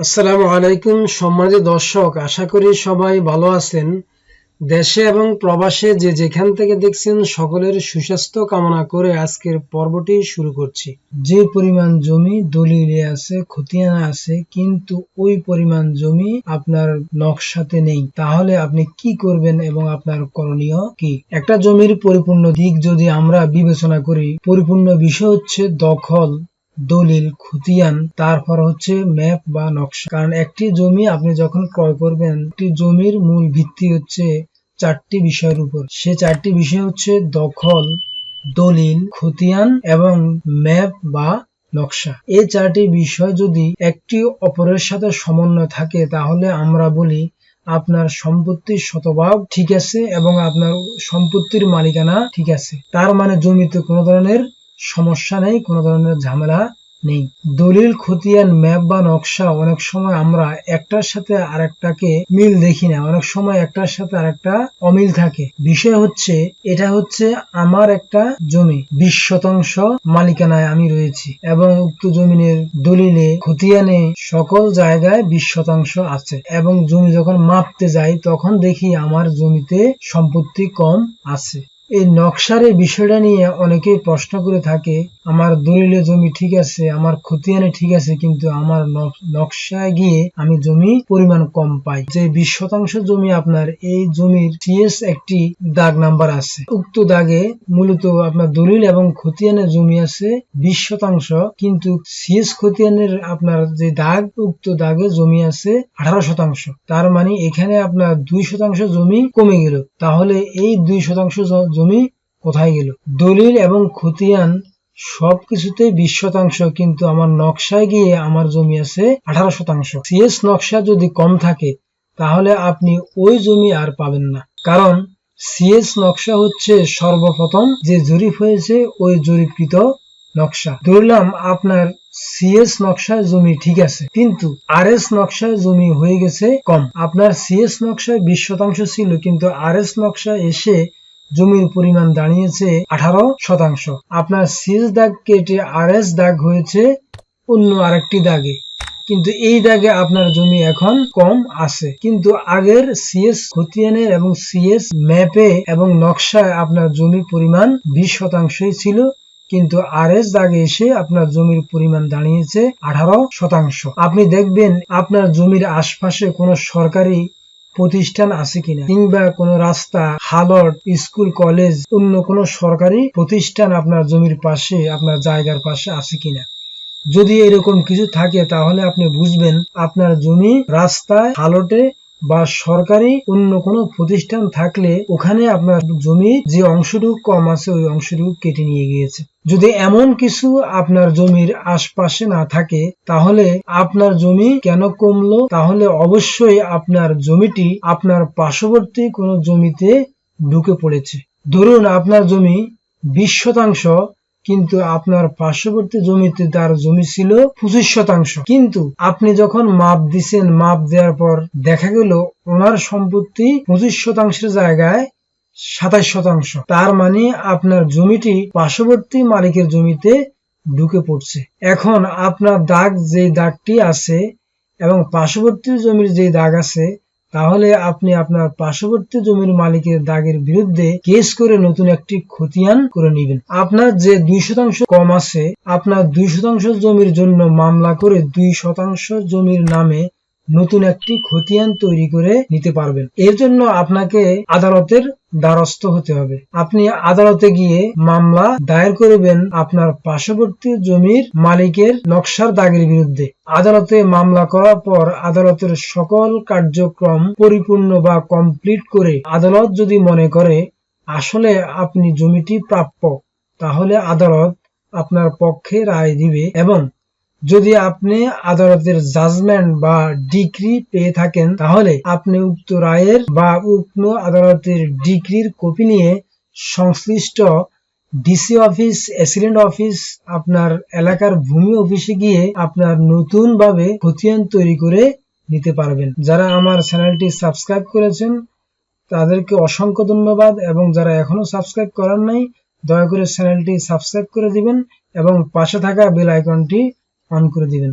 আসসালামু আলাইকুম সম্মানিত দর্শক, আশা করি সবাই ভালো আছেন। দেশে এবং প্রবাসে যে যেখান থেকে দেখছেন সকলের সুস্বাস্থ্য কামনা করে আজকের পর্বটি শুরু করছি। যে পরিমাণ জমি দলিলে আছে, খতিয়ানা আছে, কিন্তু ওই পরিমাণ জমি আপনার নকশাতে নেই। তাহলে আপনি কি করবেন এবং আপনার করণীয় কি? একটা জমির পরিপূর্ণ দিক যদি আমরা বিবেচনা করি, পরিপূর্ণ বিষয় হচ্ছে দখল। দলিল, খতিয়ান, তারপর হচ্ছে ম্যাপ বা নকশা। কারণ একটি জমি আপনি যখন ক্রয় করবেন, একটি জমির মূল ভিত্তি হচ্ছে চারটি বিষয়ের উপর। সে চারটি বিষয় হচ্ছে দখল, দলিল, খতিয়ান এবং ম্যাপ বা নকশা। এই চারটি বিষয় যদি একটি অপরের সাথে সমন্বয় থাকে, তাহলে আমরা বলি আপনার সম্পত্তির শতভাগ ঠিক আছে এবং আপনার সম্পত্তির মালিকানা ঠিক আছে। তার মানে জমিতে কোনো ধরনের সমস্যা নেই, কোনো ধরনের ঝামেলা নেই। দলিল, খতিয়ান, ম্যাপ বা নকশা অনেক সময় আমরা একটার সাথে আরেকটাকে মিল দেখি না। অনেক সময় একটার সাথে আরেকটা অমিল থাকে। বিষয় হচ্ছে, এটা হচ্ছে আমার একটা জমি, বিশ শতাংশ মালিকানায় আমি রয়েছি এবং উক্ত জমিনের দলিলে, খতিয়ানে সকল জায়গায় বিশ শতাংশ আছে এবং জমি যখন মাপতে যাই, তখন দেখি আমার জমিতে সম্পত্তি কম আছে। এই নকশার এই বিষয়টা নিয়ে অনেকেই প্রশ্ন করে থাকে, আমার দলিলে জমি ঠিক আছে, আমার খতিয়ানে ঠিক আছে, কিন্তু আমার নকশায় গিয়ে আমি জমি পরিমাণ কম পাই। যে বিশ শতাংশ জমি আপনার, এই জমির সিএস একটি দাগ নাম্বার আছে। উক্ত দাগে মূলত আপনার দলিল এবং খতিয়ানের জমি আছে বিশ শতাংশ, কিন্তু সিএস খতিয়ানের আপনার যে দাগ, উক্ত দাগে জমি আছে আঠারো শতাংশ। তার মানে এখানে আপনার দুই শতাংশ জমি কমে গেল। তাহলে এই দুই শতাংশ জমি কোথায় গেল? দলিল এবং খতিয়ান সবকিছুতে বিশ শতাংশ, কিন্তু আমার নকশায় গিয়ে আমার জমি আছে আঠারো শতাংশ। সিএস নকশা যদি কম থাকে, তাহলে আপনি ওই জমি আর পাবেন না। কারণ সিএস নকশা হচ্ছে সর্বপ্রথম যে জরিপ হয়েছে, ওই জরিপকৃত নকশা। ধরলাম আপনার সিএস নকশায় জমি ঠিক আছে, কিন্তু আর এস নকশায় জমি হয়ে গেছে কম। আপনার সিএস নকশায় বিশ শতাংশ ছিল, কিন্তু আর এস নকশায় এসে জমির পরিমাণ দাঁড়িয়েছে আঠারো শতাংশ। আপনার সিএস দাগ কেটে আর এস দাগ হয়েছে অন্য আরেকটি দাগে। কিন্তু এই দাগে আপনার জমি এখন কম আছে। কিন্তু আগের সিএস খতিয়ানের এবং সিএস ম্যাপে এবং নকশায় আপনার জমির পরিমাণ বিশ শতাংশই ছিল। কিন্তু আর এস দাগে এসে আপনার জমির পরিমাণ দাঁড়িয়েছে আঠারো শতাংশ। আপনি দেখবেন আপনার জমির আশপাশে কোনো সরকারি প্রতিষ্ঠান আছে কিনা? কিংবা কোনো রাস্তা, হালট, স্কুল, কলেজ, অন্য কোনো সরকারি প্রতিষ্ঠান আপনার জমির পাশে, আপনার জায়গার পাশে আছে কিনা? যদি এরকম কিছু থাকে, তাহলে আপনি বুঝবেন আপনার জমি রাস্তায়, হালটে বা সরকারি অন্য কোনো প্রতিষ্ঠান থাকলে ওখানে আপনার জমি যে অংশটুকু কম আছে, ওই অংশটুকু কেটে নিয়ে গিয়েছে। যদি এমন কিছু আপনার জমির আশপাশে না থাকে, তাহলে আপনার জমি কেন কমলো? তাহলে অবশ্যই আপনার জমিটি আপনার পার্শ্ববর্তী কোনো জমিতে ঢুকে পড়েছে। ধরুন আপনার জমি বিশ শতাংশ কিন্তু আপনার পার্শ্ববর্তী জমিতে তার জমি ছিল পঁচিশ শতাংশ। কিন্তু আপনি যখন মাপ দিছেন, মাপ দেওয়ার পর দেখা গেল ওনার সম্পত্তি পঁচিশ শতাংশের জায়গায় সাতাশ শতাংশ। তার মানে আপনার জমিটি পার্শ্ববর্তী মালিকের জমিতে ঢুকে পড়ছে। এখন আপনার দাগ যে দাগটি আছে এবং পার্শ্ববর্তী জমির যে দাগ আছে তাহলে আপনি আপনার পার্শ্ববর্তী জমির মালিকের দাগের বিরুদ্ধে কেস করে নতুন একটি খতিয়ান করে নেবেন। আপনার যে দুই শতাংশ কম আছে, আপনার দুই শতাংশ জমির জন্য মামলা করে দুই শতাংশ জমির নামে নতুন একটি খতিয়ান তৈরি করে নিতে পারবেন। এর জন্য আপনাকে আদালতের দ্বারস্থ হতে হবে। আপনি আদালতে গিয়ে মামলা দায়ের করবেন আপনার পার্শ্ববর্তী জমির মালিকের নকশার দাগের বিরুদ্ধে। আদালতে মামলা করার পর আদালতের সকল কার্যক্রম পরিপূর্ণ বা কমপ্লিট করে আদালত যদি মনে করে, আসলে আপনি জমিটি প্রাপ্য তাহলে আদালত আপনার পক্ষে রায় দিবে এবং যদি আপনি আদালতের জাজমেন্ট বা ডিগ্রি পেয়ে থাকেন, তাহলে আপনি উক্ত রায়ের বা উক্ত আদালতের ডিগ্রির কপি নিয়ে সংশ্লিষ্ট ডিসি অফিস অ্যাসিডেন্ট অফিস আপনার এলাকার ভূমি অফিসে গিয়ে আপনার নতুন ভাবে খতিয়ান তৈরি করে নিতে পারবেন। যারা আমার চ্যানেলটি সাবস্ক্রাইব করেছেন, তাদেরকে অসংখ্য ধন্যবাদ এবং যারা এখনও সাবস্ক্রাইব করার নাই, দয়া করে চ্যানেলটি সাবস্ক্রাইব করে দিবেন এবং পাশে থাকা বেল আইকনটি অন করে দিবেন